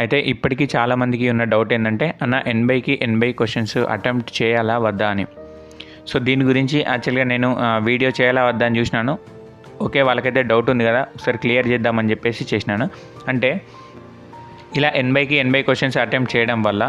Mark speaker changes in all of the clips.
Speaker 1: అయితే ఇప్పటికీ చాలామందికి ఉన్న డౌట్ ఏంటంటే అన్న ఎనభైకి ఎనభై క్వశ్చన్స్ అటెంప్ట్ చేయాలా వద్దా అని? సో దీని గురించి యాక్చువల్గా నేను వీడియో చేయాలా వద్దా అని చూసినాను. ఓకే వాళ్ళకైతే డౌట్ ఉంది కదా ఒకసారి క్లియర్ చేద్దామని చెప్పేసి చేసినాను. అంటే ఇలా ఎనభైకి ఎనభై క్వశ్చన్స్ అటెంప్ట్ చేయడం వల్ల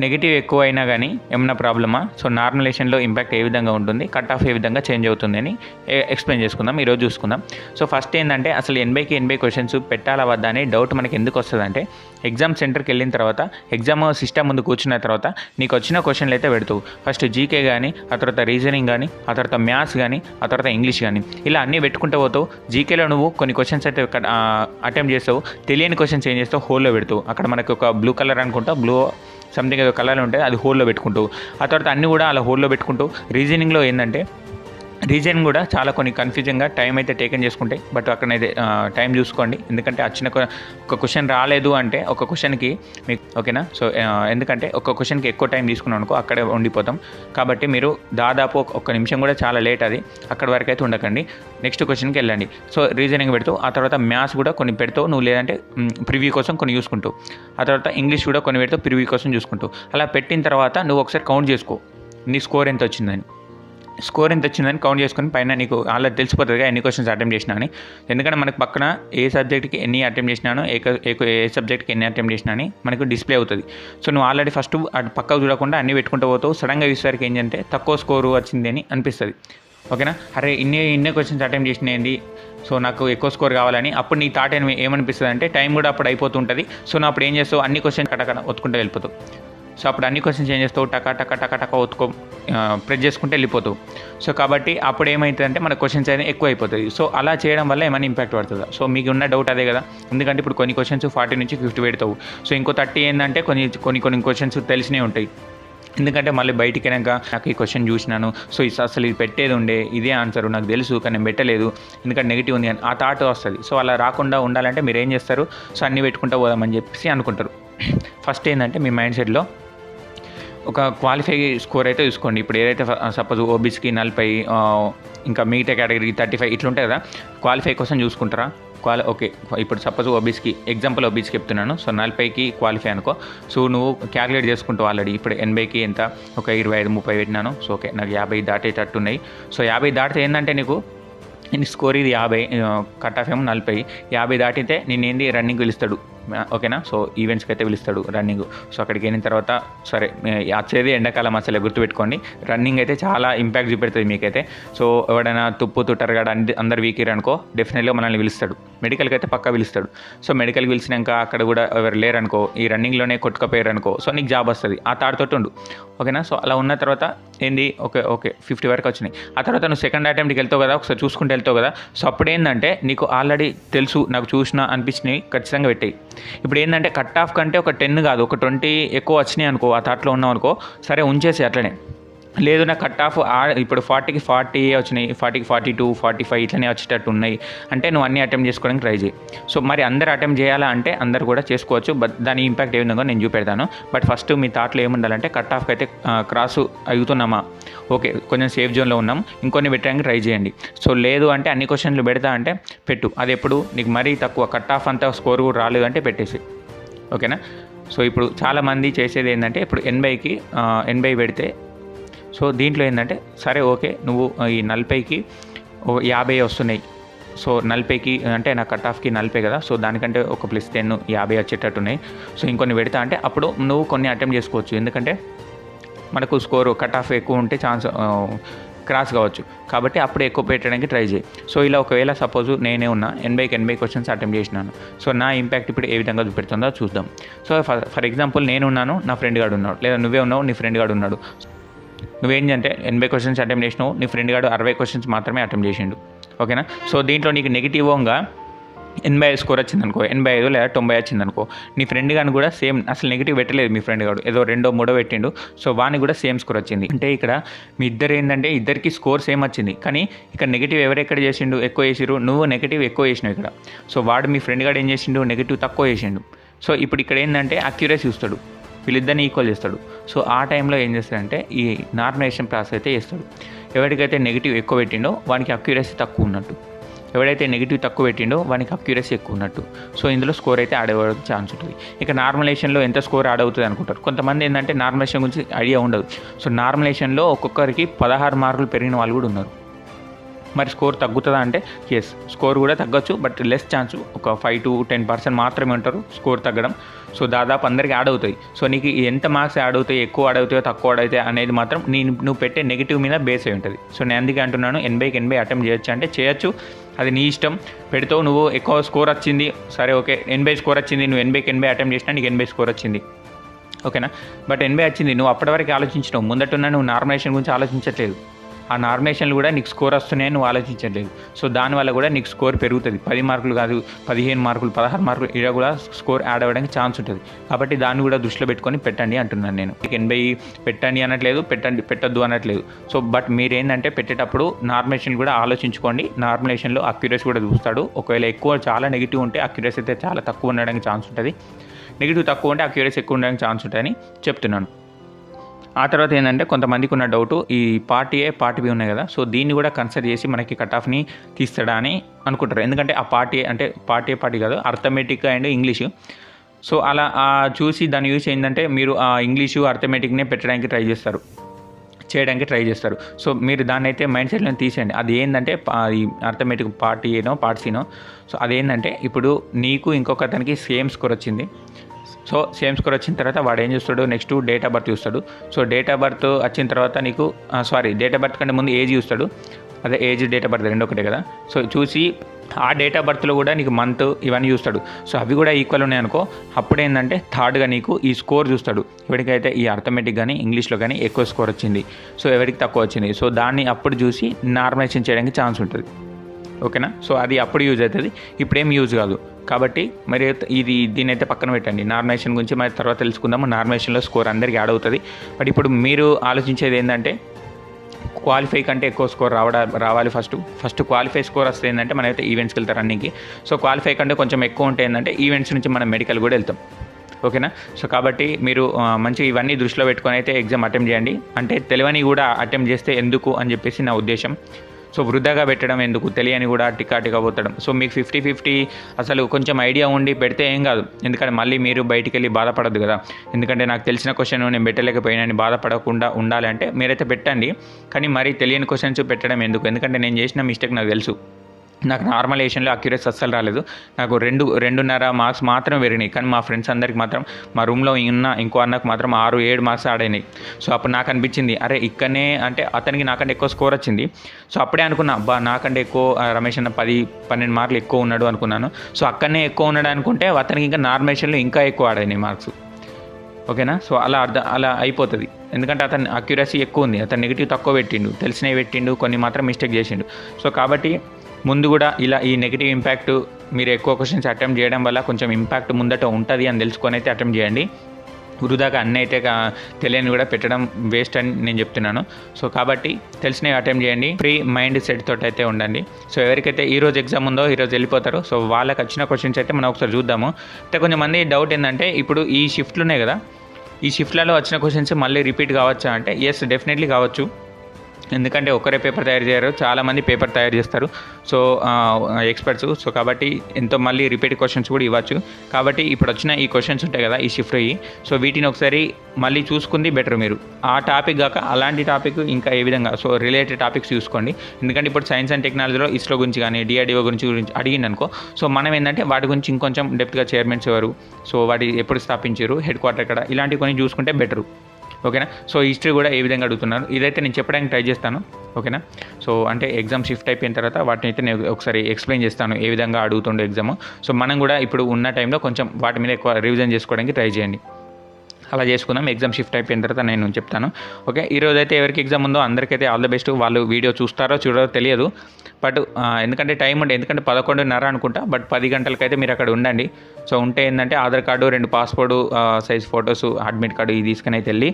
Speaker 1: నెగిటివ్ ఎక్కువ అయినా కానీ ఏమైనా ప్రాబ్లమా? సో నార్మలేషన్లో ఇంపాక్ట్ ఏ విధంగా ఉంటుంది? కట్ ఆఫ్ ఏ విధంగా చేంజ్ అవుతుంది అని ఎక్స్ప్లెయిన్ చేసుకుందాం. ఈరోజు చూసుకుందాం. సో ఫస్ట్ ఏంటంటే అసలు ఎనభైకి ఎనభై క్వశ్చన్స్ పెట్టాలా వద్దా అనే డౌట్ మనకి ఎందుకు వస్తుందంటే ఎగ్జామ్ సెంటర్కి వెళ్ళిన తర్వాత ఎగ్జామ్ సిస్టమ్ ముందు కూర్చున్న తర్వాత నీకు వచ్చిన క్వశ్చన్లు అయితే పెడతావు. ఫస్ట్ జీకే కానీ ఆ తర్వాత రీజనింగ్ కానీ ఆ తర్వాత మ్యాథ్స్ కానీ ఆ తర్వాత ఇంగ్లీష్ కానీ ఇలా అన్నీ పెట్టుకుంటూ పోతావు. జీకేలో నువ్వు కొన్ని క్వశ్చన్స్ అయితే అటెంప్ట్ చేస్తావు. తెలియని క్వశ్చన్స్ ఏం చేస్తావు? హోల్లో పెడతావు. అక్కడ మనకు ఒక బ్లూ కలర్ అనుకుంటా బ్లూ సంథింగ్ ఏదో కలర్ ఉంటుంది అది హోల్లో పెట్టుకుంటూ ఆ తర్వాత అన్నీ కూడా అలా హోల్లో పెట్టుకుంటూ రీజనింగ్లో ఏంటంటే రీజన్ కూడా చాలా కొన్ని కన్ఫ్యూజింగ్గా టైం అయితే టేకెన్ చేసుకుంటాయి. బట్ అక్కడైతే టైం చూసుకోండి. ఎందుకంటే వచ్చిన కొ- ఒక క్వశ్చన్ రాలేదు అంటే ఒక క్వశ్చన్కి మీకు ఓకేనా? సో ఎందుకంటే ఒక క్వశ్చన్కి ఎక్కువ టైం తీసుకున్నాం అనుకో అక్కడే ఉండిపోతాం. కాబట్టి మీరు దాదాపు ఒక- ఒక్క నిమిషం కూడా చాలా లేట్ అది. అక్కడ వరకు అయితే ఉండకండి. నెక్స్ట్ క్వశ్చన్కి వెళ్ళండి. సో రీజనింగ్ పెడుతూ ఆ తర్వాత మ్యాథ్స్ కూడా కొన్ని పెడుతూ నువ్వు లేదంటే ప్రివ్యూ కోసం కొన్ని చూసుకుంటూ ఆ తర్వాత ఇంగ్లీష్ కూడా కొన్ని పెడుతూ ప్రివ్యూ కోసం చూసుకుంటూ. అలా పెట్టిన తర్వాత నువ్వు ఒకసారి కౌంట్ చేసుకో. నీ స్కోర్ ఎంత వచ్చిందని. స్కోర్ ఎంత వచ్చిందని కౌంట్ చేసుకొని పైన నీకు ఆల్రెడీ తెలిసిపోతుందిగా ఎన్ని క్వశ్చన్స్ అటెంప్ట్ చేసినా అని. ఎందుకంటే మనకు పక్కన ఏ సబ్జెక్ట్కి ఎన్ని అటెంప్ట్ చేసినానో ఏ ఏ సబ్జెక్ట్కి ఎన్ని అటెంప్ట్ చేసినా అని మనకు డిస్ప్లే అవుతుంది. సో నువ్వు ఆల్రెడీ ఫస్ట్ అటు పక్కకు చూడకుండా అన్ని పెట్టుకుంటూ పోతావు. సడన్గా చూసేసరికి ఏంటంటే తక్కువ స్కోరు వచ్చింది అని అనిపిస్తుంది. ఓకేనా? అరే ఇన్ని ఇన్ని క్వశ్చన్స్ అటెంప్ట్ చేసినాయండి సో నాకు ఎక్కువ స్కోర్ కావాలని అప్పుడు నీ థాట్ ఏమనిపిస్తుంది అంటే టైం కూడా అప్పుడు అయిపోతుంటుంది. సో నువ్వు అప్పుడు ఏం చేస్తావు? అన్ని క్వశ్చన్ కటకట ఒత్తుకుంటూ వెళ్ళిపోతావు. సో అప్పుడు అన్ని క్వశ్చన్స్ ఏం చేస్తావు? టక టక టక టక ఒత్తుకో ప్రెస్ చేసుకుంటే వెళ్ళిపోతావు. సో కాబట్టి అప్పుడు ఏమవుతుందంటే మన క్వశ్చన్స్ అనేది ఎక్కువ అయిపోతుంది సో అలా చేయడం వల్ల ఏమైనా ఇంపాక్ట్ పడుతుందా? సో మీకు ఉన్న డౌట్ అదే కదా. ఎందుకంటే ఇప్పుడు కొన్ని క్వశ్చన్స్ ఫార్టీ నుంచి ఫిఫ్టీ పెడతావు. సో ఇంకో థర్టీ ఏంటంటే కొన్ని కొన్ని కొన్ని క్వశ్చన్స్ తెలిసినవి ఉంటాయి. ఎందుకంటే మళ్ళీ బయటికి వెళ్ళాక నాకు ఈ క్వశ్చన్ చూసినాను. సో ఇది అసలు ఇది పెట్టేది ఉండే ఇదే ఆన్సర్ నాకు తెలుసు కానీ నేను పెట్టలేదు. ఎందుకంటే నెగిటివ్ ఉంది అని ఆ థాట్ వస్తుంది. సో అలా రాకుండా ఉండాలంటే మీరు ఏం చేస్తారు? సో అన్నీ పెట్టుకుంటూ పోదామని చెప్పేసి అనుకుంటారు. ఫస్ట్ ఏంటంటే మీ మైండ్ సెట్లో ఒక క్వాలిఫై స్కోర్ అయితే చూసుకోండి. ఇప్పుడు ఏదైతే సపోజ్ ఓబీసీకి నలభై ఇంకా మిగతా కేటగిరీకి థర్టీ ఫైవ్ ఇట్లుంటాయి కదా క్వాలిఫై కోసం చూసుకుంటారా? క్వాలి ఓకే ఇప్పుడు సపోజ్ ఓబీసీకి ఎగ్జాంపుల్ ఓబీసీకి చెప్తున్నాను. సో నలభైకి క్వాలిఫై అనుకో. సో నువ్వు క్యాలిక్యులేట్ చేసుకుంటావు ఆల్రెడీ ఇప్పుడు ఎనభైకి ఎంత? ఒక ఇరవై ఐదు ముప్పై పెట్టినాను. సో ఓకే నాకు యాభై దాటేటట్టు ఉన్నాయి. సో యాభై దాటితే ఏంటంటే నీకు నీ స్కోర్ ఇది యాభై కట్ ఆఫ్ ఏమో నలభై. యాభై దాటితే నేను ఏంది రన్నింగ్ పిలుస్తాడు. ఓకేనా? సో ఈవెంట్స్కి అయితే పిలుస్తాడు రన్నింగ్ సో అక్కడికి వెళ్ళిన తర్వాత సరే వచ్చేది ఎండాకాలం అసలు గుర్తుపెట్టుకోండి. రన్నింగ్ అయితే చాలా ఇంపాక్ట్ చూపెడుతుంది మీకైతే. సో ఎవడైనా తుప్పు తుట్టరగాడు అంది అందరు వీకిర్ అనుకో డెఫినెట్గా మనల్ని పిలుస్తాడు. మెడికల్కి అయితే పక్కా పిలుస్తాడు. సో మెడికల్కి పిలిచినాక అక్కడ కూడా ఎవరు లేరనుకో ఈ రన్నింగ్లోనే కొట్టుకపోయారనుకో సో నీకు జాబ్ వస్తుంది. ఆ తాడుతోటి ఉండు. ఓకేనా? సో అలా ఉన్న తర్వాత ఏంది? ఓకే ఓకే ఫిఫ్టీ వరకు వచ్చినాయి. ఆ తర్వాత నువ్వు సెకండ్ అటెంప్ట్కి వెళ్తావు కదా ఒకసారి చూసుకుంటూ వెళ్తావు కదా. సో అప్పుడు ఏంటంటే నీకు ఆల్రెడీ తెలుసు నాకు చూసిన అనిపించినవి ఖచ్చితంగా పెట్టాయి. ఇప్పుడు ఏంటంటే కట్ ఆఫ్ కంటే ఒక టెన్ కాదు ఒక ట్వంటీ ఎక్కువ వచ్చినాయి అనుకో ఆ థాట్లో ఉన్నాం అనుకో సరే ఉంచేసి అట్లనే. లేదు నా కట్ ఆఫ్ ఇప్పుడు ఫార్టీకి ఫార్టీ వచ్చినాయి ఫార్టీకి ఫార్టీ టూ ఫార్టీ ఫైవ్ ఇట్లనే వచ్చేటట్టు ఉన్నాయి. అంటే నువ్వు అన్ని అటెంప్ట్ చేసుకోవడానికి ట్రై చేయి. సో మరి అందరు అటెంప్ట్ చేయాలా అంటే అందరు కూడా చేసుకోవచ్చు బట్ దాని ఇంపాక్ట్ ఏ విధంగా నేను చూపెడతాను. బట్ ఫస్ట్ మీ థాట్లో ఏముండాలంటే కట్ ఆఫ్కి అయితే క్రాస్ అవుతున్నామా? ఓకే కొంచెం సేఫ్ జోన్లో ఉన్నాం. ఇంకొన్ని పెట్టడానికి ట్రై చేయండి. సో లేదు అంటే అన్ని క్వశ్చన్లు పెడతా అంటే పెట్టు. అది ఎప్పుడు? నీకు మరీ తక్కువ. కట్ ఆఫ్ అంతా స్కోర్ రాలేదు అంటే పెట్టేసి ఓకేనా? సో ఇప్పుడు చాలామంది చేసేది ఏంటంటే ఇప్పుడు ఎనభైకి ఎనభై పెడితే సో దీంట్లో ఏంటంటే సరే ఓకే నువ్వు ఈ నలభైకి ఓ యాభై వస్తున్నాయి. సో నలభైకి అంటే నా కట్ ఆఫ్కి నలభై కదా సో దానికంటే ఒక ప్లస్ టెన్ యాభై వచ్చేటట్టు ఉన్నాయి సో ఇంకొన్ని పెడతా అంటే అప్పుడు నువ్వు కొన్ని అటెంప్ట్ చేసుకోవచ్చు. ఎందుకంటే మనకు స్కోర్ కట్ ఆఫ్ ఎక్కువ ఉంటే ఛాన్స్ క్రాస్ కావచ్చు. కాబట్టి అప్పుడు ఎక్కువ పెట్టడానికి ట్రై చేయి. సో ఇలా ఒకవేళ సపోజ్ నేనే ఉన్నా ఎనభైకి ఎనభై క్వశ్చన్స్ అటెంప్ట్ చేసినాను. సో నా ఇంపాక్ట్ ఇప్పుడు ఏ విధంగా చూపెడుతుందో చూద్దాం. సో ఫర్ ఫర్ ఎగ్జాంపుల్ నేను ఉన్నాను నా ఫ్రెండ్ గాడు ఉన్నాడు. లేదా నువ్వే ఉన్నావు నీ ఫ్రెండ్ గాడు ఉన్నాడు. నువ్వేంటంటే ఎనభై క్వశ్చన్స్ అటెంప్ట్ చేసినావు నీ ఫ్రెండ్ గాడు అరవై క్వశ్చన్స్ మాత్రమే అటెంప్ట్ చేసిండు. ఓకేనా? సో దీంట్లో నీకు నెగిటివ్గా ఎనభై ఐదు స్కోర్ వచ్చింది అనుకో ఎనభై ఐదు లేదా తొంభై వచ్చింది అనుకో నీ ఫ్రెండ్ గాని కూడా సేమ్ అసలు నెగిటివ్ పెట్టలేదు మీ ఫ్రెండ్ గాడు. ఏదో రెండో మూడో పెట్టిండు. సో వానికి కూడా సేమ్ స్కోర్ వచ్చింది. అంటే ఇక్కడ మీ ఇద్దరు ఏంటంటే ఇద్దరికి స్కోర్ సేమ్ వచ్చింది. కానీ ఇక్కడ నెగిటివ్ ఎవరెక్కడ చేసిండు? ఎక్కువ చేసిరు నువ్వు నెగిటివ్ ఎక్కువ చేసినావు ఇక్కడ. సో వాడు మీ ఫ్రెండ్ గాడు ఏం చేసిండు? నెగిటివ్ తక్కువ చేసిండు. సో ఇప్పుడు ఇక్కడ ఏంటంటే అక్యురసీ చూస్తాడు. వీళ్ళిద్దరిని ఈక్వల్ చేస్తాడు. సో ఆ టైంలో ఏం చేస్తాడంటే ఈ నార్మినేషన్ ప్రాసెస్ అయితే చేస్తాడు. ఎవరికైతే నెగిటివ్ ఎక్కువ పెట్టిండో వానికి అక్యురసీ తక్కువ ఉన్నట్టు. ఎవడైతే నెగిటివ్ తక్కువ పెట్టిండో వానికి అక్యురసీ ఎక్కువ ఉన్నట్టు. సో ఇందులో స్కోర్ అయితే యాడ్ ఛాన్స్ ఉంటుంది. ఇక నార్మలేషన్లో ఎంత స్కోర్ యాడ్ అవుతుంది అనుకుంటారు. కొంతమంది ఏంటంటే నార్మలేషన్ గురించి ఐడియా ఉండదు. సో నార్మలేషన్లో ఒక్కొక్కరికి పదహారు మార్కులు పెరిగిన వాళ్ళు కూడా ఉన్నారు. మరి స్కోర్ తగ్గుతుందా అంటే ఎస్ స్కోర్ కూడా తగ్గొచ్చు బట్ లెస్ ఛాన్స్ ఒక ఫైవ్ టు టెన్ పర్సెంట్ మాత్రమే ఉంటారు స్కోర్ తగ్గడం. సో దాదాపు అందరికీ యాడ్ అవుతాయి. సో నీకు ఎంత మార్క్స్ యాడ్ అవుతాయి ఎక్కువ యాడ్ అవుతాయో తక్కువ యాడ్ అవుతాయి అనేది మాత్రం నేను నువ్వు పెట్టే నెగిటివ్ మీద బేస్ అయి ఉంటుంది. సో నేను అందుకే అంటున్నాను ఎనభైకి ఎనభై అటెంప్ట్ చేయొచ్చు అంటే చేయొచ్చు. అది నీ ఇష్టం. పెడతావు నువ్వు ఎక్కువ స్కోర్ వచ్చింది సరే ఓకే ఎనభై స్కోర్ వచ్చింది నువ్వు ఎనభైకి ఎనభై అటెంప్ట్ చేసినా నీకు ఎనభై స్కోర్ వచ్చింది. ఓకేనా? బట్ ఎనభై వచ్చింది నువ్వు అప్పటి వరకు ఆలోచించినావు. ముందట్టున్న నువ్వు నార్మలైజేషన్ గురించి ఆలోచించట్లేదు. ఆ నార్మేషన్లు కూడా నీకు స్కోర్ వస్తున్నాయని నువ్వు ఆలోచించట్లేదు. సో దానివల్ల కూడా నీకు స్కోర్ పెరుగుతుంది. పది మార్కులు కాదు పదిహేను మార్కులు పదహారు మార్కులు ఇలా కూడా స్కోర్ యాడ్ అవ్వడానికి ఛాన్స్ ఉంటుంది. కాబట్టి దాన్ని కూడా దృష్టిలో పెట్టుకొని పెట్టండి అంటున్నాను నేను. ఎనభై పెట్టండి అనట్లేదు పెట్టండి పెట్టద్దు అనట్లేదు. సో బట్ మీరేంటంటే పెట్టేటప్పుడు నార్మేషన్ కూడా ఆలోచించుకోండి. నార్మలేషన్లో అక్యురసీ కూడా చూస్తాడు. ఒకవేళ ఎక్కువ చాలా నెగిటివ్ ఉంటే అక్యురసీ అయితే చాలా తక్కువ ఉండడానికి ఛాన్స్ ఉంటుంది. నెగిటివ్ తక్కువ ఉంటే అక్యురసీ ఎక్కువ ఉండడానికి ఛాన్స్ ఉంటుందని చెప్తున్నాను. ఆ తర్వాత ఏంటంటే కొంతమందికి ఉన్న డౌట్ ఈ పార్ట్ ఏ పార్ట్ బి ఉన్నాయి కదా. సో దీన్ని కూడా కన్సిడర్ చేసి మనకి కట్ ఆఫ్ని తీస్తాడా అని అనుకుంటారు. ఎందుకంటే ఆ పార్ట్ ఏ అంటే పార్ట్ ఏ పార్టీ కాదు అర్థమెటిక్ అండ్ ఇంగ్లీషు. సో అలా చూసి దాన్ని యూజ్ ఏంటంటే మీరు ఆ ఇంగ్లీషు అర్థమెటిక్నే పెట్టడానికి ట్రై చేస్తారు. చేయడానికి ట్రై చేస్తారు. సో మీరు దాన్ని అయితే మైండ్ సెట్లో తీసేయండి. అది ఏంటంటే ఈ అర్థమెటిక్ పార్ట్ ఏనో పార్ట్ సీనో. సో అదేంటంటే ఇప్పుడు నీకు ఇంకొక అతనికి సేమ్ స్కోర్ వచ్చింది సో సేమ్ స్కోర్ వచ్చిన తర్వాత వాడు ఏం చూస్తాడు? నెక్స్ట్ డేట్ ఆఫ్ బర్త్ చూస్తాడు. సో డేట్ ఆఫ్ బర్త్ వచ్చిన తర్వాత నీకు సారీ డేట్ ఆఫ్ బర్త్ కంటే ముందు ఏజ్ చూస్తాడు. అదే ఏజ్ డేట్ ఆఫ్ బర్త్ రెండు ఒకటే కదా? సో చూసి ఆ డేట్ ఆఫ్ బర్త్లో కూడా నీకు మంత్ ఇవన్నీ చూస్తాడు. సో అవి కూడా ఈక్వల్ ఉన్నాయి అనుకో అప్పుడు ఏంటంటే థర్డ్గా నీకు ఈ స్కోర్ చూస్తాడు. ఎవరికైతే ఈ అర్థమెటిక్ కానీ ఇంగ్లీష్లో కానీ ఎక్కువ స్కోర్ వచ్చింది. సో ఎవరికి తక్కువ వచ్చింది? సో దాన్ని అప్పుడు చూసి నార్మలైజేషన్ చేయడానికి ఛాన్స్ ఉంటుంది. ఓకేనా? సో అది అప్పుడు యూజ్ అవుతుంది. ఇప్పుడేం యూజ్ కాదు. కాబట్టి మరి ఇది దీని అయితే పక్కన పెట్టండి. నార్మేషన్ గురించి మరి తర్వాత తెలుసుకుందాము. నార్మేషన్లో స్కోర్ అందరికీ యాడ్ అవుతుంది. బట్ ఇప్పుడు మీరు ఆలోచించేది ఏంటంటే క్వాలిఫై కంటే ఎక్కువ స్కోర్ రావడా రావాలి ఫస్ట్ ఫస్ట్ క్వాలిఫై స్కోర్ వస్తే ఏంటంటే మనమైతే ఈవెంట్స్కి వెళ్తారు రన్నింగ్కి సో క్వాలిఫై కంటే కొంచెం ఎక్కువ ఉంటే ఏంటంటే ఈవెంట్స్ నుంచి మనం మెడికల్ కూడా వెళ్తాం. ఓకేనా సో కాబట్టి మీరు మంచి మంచిగా ఇవన్నీ దృష్టిలో పెట్టుకొని అయితే ఎగ్జామ్ అటెంప్ట్ చేయండి. అంటే తెలివని కూడా అటెంప్ట్ చేస్తే ఎందుకు అని చెప్పేసి నా ఉద్దేశం. సో వృధాగా పెట్టడం ఎందుకు? తెలియని కూడా టికా పోతడం. సో మీకు ఫిఫ్టీ ఫిఫ్టీ అసలు కొంచెం ఐడియా ఉండి పెడితే ఏం కాదు. ఎందుకంటే మళ్ళీ మీరు బయటికి వెళ్ళి బాధపడద్దు కదా. ఎందుకంటే నాకు తెలిసిన క్వశ్చన్ నేను పెట్టలేకపోయినా బాధపడకుండా ఉండాలంటే మీరైతే పెట్టండి. కానీ మరీ తెలియని క్వశ్చన్స్ పెట్టడం ఎందుకు? ఎందుకంటే నేను చేసిన మిస్టేక్ నాకు తెలుసు. నాకు నార్మల్ ఏషియన్లో అక్యురేస్ అస్సలు రాలేదు. నాకు రెండు రెండున్నర మార్క్స్ మాత్రం పెరిగినాయి. కానీ మా ఫ్రెండ్స్ అందరికి మాత్రం మా రూమ్లో ఉన్న ఇంకో అన్నకు మాత్రం ఆరు ఏడు మార్క్స్ ఆడైనాయి సో అప్పుడు నాకు అనిపించింది అరే ఇక్కడనే అంటే అతనికి నాకంటే ఎక్కువ స్కోర్ వచ్చింది. సో అప్పుడే అనుకున్నా అబ్బా నాకంటే ఎక్కువ రమేష్ అన్న పది పన్నెండు మార్కులు ఎక్కువ ఉన్నాడు అనుకున్నాను. సో అక్కడనే ఎక్కువ ఉన్నాడు అనుకుంటే అతనికి ఇంకా నార్మేషన్లో ఇంకా ఎక్కువ ఆడైనాయి మార్క్స్. ఓకేనా? సో అలా అర్థం అలా అయిపోతుంది. ఎందుకంటే అతని అక్యురసీ ఎక్కువ ఉంది. అతను నెగిటివ్ తక్కువ పెట్టిండు. తెలిసినవి పెట్టిండు. కొన్ని మాత్రం మిస్టేక్ చేసిండు. సో కాబట్టి ముందు కూడా ఇలా ఈ నెగిటివ్ ఇంపాక్ట్ మీరు ఎక్కువ క్వశ్చన్స్ అటెంప్ట్ చేయడం వల్ల కొంచెం ఇంపాక్ట్ ముందట ఉంటుంది అని తెలుసుకొని అయితే అటెంప్ట్ చేయండి. వృధాగా అన్నీ అయితే తెలియని కూడా పెట్టడం వేస్ట్ అని నేను చెప్తున్నాను. సో కాబట్టి తెలిసినవి అటెంప్ట్ చేయండి. ఫ్రీ మైండ్ సెట్ తోటి అయితే ఉండండి. సో ఎవరికైతే ఈ రోజు ఎగ్జామ్ ఉందో ఈరోజు వెళ్ళిపోతారు సో వాళ్ళకి వచ్చిన క్వశ్చన్స్ అయితే మనం ఒకసారి చూద్దాము. అయితే కొంతమంది డౌట్ ఏంటంటే ఇప్పుడు ఈ షిఫ్ట్లు ఉన్నాయి కదా ఈ షిఫ్ట్లలో వచ్చిన క్వశ్చన్స్ మళ్ళీ రిపీట్ కావచ్చా అంటే ఎస్ డెఫినెట్లీ కావచ్చు. ఎందుకంటే ఒకరే పేపర్ తయారు చేయరు చాలామంది పేపర్ తయారు చేస్తారు. So experts. సో కాబట్టి ఎంతో మళ్ళీ రిపీట్ క్వశ్చన్స్ కూడా ఇవ్వచ్చు. కాబట్టి ఇప్పుడు వచ్చిన ఈ క్వశ్చన్స్ ఉంటాయి కదా ఈ షిఫ్ట్ అయ్యి. సో వీటిని ఒకసారి మళ్ళీ చూసుకుంది బెటర్ మీరు. ఆ టాపిక్ కాక అలాంటి టాపిక్ ఇంకా ఏ విధంగా? సో రిలేటెడ్ టాపిక్స్ చూసుకోండి. ఎందుకంటే ఇప్పుడు సైన్స్ అండ్ టెక్నాలజీలో ఇస్రో గురించి కానీ డిఆర్డిఓ గురించి గురించి అడిగింది అనుకో. సో మనం ఏంటంటే వాటి గురించి ఇంకొంచెం డెప్త్గా చైర్మన్స్ ఎవరు? సో వాటి ఎప్పుడు స్థాపించారు? హెడ్ క్వార్టర్ ఎక్కడ? ఇలాంటివి కొన్ని చూసుకుంటే బెటరు. ఓకేనా? సో హిస్టరీ కూడా ఏ విధంగా అడుగుతున్నారు? ఇదైతే నేను చెప్పడానికి ట్రై చేస్తాను. ఓకేనా? సో అంటే ఎగ్జామ్ షిఫ్ట్ అయిపోయిన తర్వాత వాటిని అయితే నేను ఒకసారి ఎక్స్ప్లెయిన్ చేస్తాను ఏ విధంగా అడుగుతుండే ఎగ్జామ్. సో మనం కూడా ఇప్పుడు ఉన్న టైంలో కొంచెం వాటి మీద ఎక్కువ రివిజన్ చేసుకోవడానికి ట్రై చేయండి. అలా చేసుకుందాం. ఎగ్జామ్ షిఫ్ట్ అయిపోయిన తర్వాత నేను చెప్తాను. ఓకే ఈరోజు అయితే ఎవరికి ఎగ్జామ్ ఉందో అందరికైతే ఆల్ ద బెస్ట్ వాళ్ళు వీడియో చూస్తారో చూడరో తెలియదు. బట్ ఎందుకంటే టైం ఉండే ఎందుకంటే పదకొండున్నర అనుకుంటా బట్ పది గంటలకైతే మీరు అక్కడ ఉండండి. సో ఉంటే ఏంటంటే ఆధార్ కార్డు రెండు passport size photos admit card ఇది తీసుకుని అయితే వెళ్ళి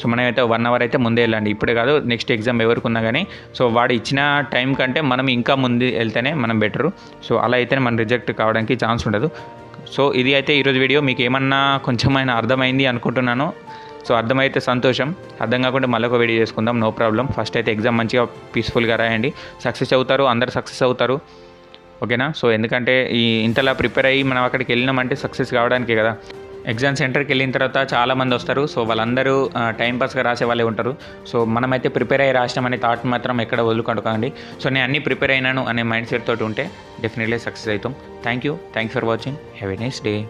Speaker 1: సో మనం అయితే వన్ అవర్ అయితే ముందే వెళ్ళండి. ఇప్పుడే కాదు నెక్స్ట్ ఎగ్జామ్ ఎవరికి ఉన్నా కానీ సో వాడు ఇచ్చిన టైం కంటే మనం ఇంకా ముందు వెళ్తేనే మనం బెటరు సో అలా అయితేనే మనం రిజెక్ట్ కావడానికి ఛాన్స్ ఉండదు. సో ఇది అయితే ఈరోజు వీడియో. మీకు ఏమన్నా కొంచెమైనా అర్థమైంది అనుకుంటున్నాను. సో అర్థమైతే సంతోషం. అర్థం కాకుండా మళ్ళీ ఒక వీడియో చేసుకుందాం. No problem. ఫస్ట్ అయితే ఎగ్జామ్ మంచిగా పీస్ఫుల్గా రాయండి. సక్సెస్ అవుతారు. అందరు సక్సెస్ అవుతారు. ఓకేనా? సో ఎందుకంటే ఈ ఇంతలా ప్రిపేర్ అయ్యి మనం అక్కడికి వెళ్ళినామంటే సక్సెస్ కావడానికే కదా. ఎగ్జామ్ సెంటర్కి వెళ్ళిన తర్వాత చాలామంది వస్తారు. సో వాళ్ళందరూ టైం పాస్గా రాసే వాళ్ళే ఉంటారు. సో మనమైతే ప్రిపేర్ అయ్యి రాసినాం అనే థాట్ మాత్రం ఎక్కడ వదులుకొనకండి సో నేను అన్నీ ప్రిపేర్ అయినాను అనే మైండ్ సెట్ తోటి ఉంటే డెఫినెట్లీ సక్సెస్ అవుతాం. Thank you. Thank for watching. Have a nice day.